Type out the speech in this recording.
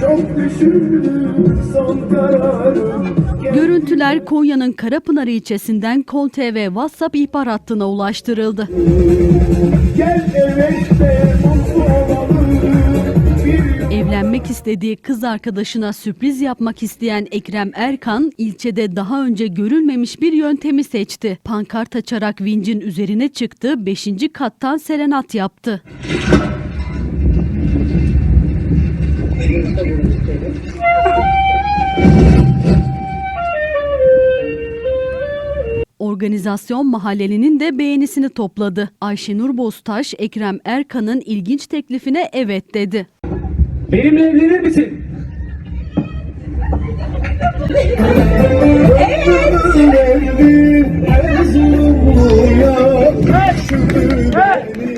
Çok düşündüm son kararım Görüntüler Konya'nın Karapınar ilçesinden Kol TV WhatsApp ihbar hattına ulaştırıldı. Gel mutlu olalım Evlenmek istediği kız arkadaşına sürpriz yapmak isteyen Ekrem Erkan, ilçede daha önce görülmemiş bir yöntemi seçti. Pankart açarak vincin üzerine çıktı, 5. kattan serenat yaptı. Organizasyon mahallelinin de beğenisini topladı. Ayşenur Boztaş, Ekrem Erkan'ın ilginç teklifine evet dedi. Benimle evlenir misin? Şükür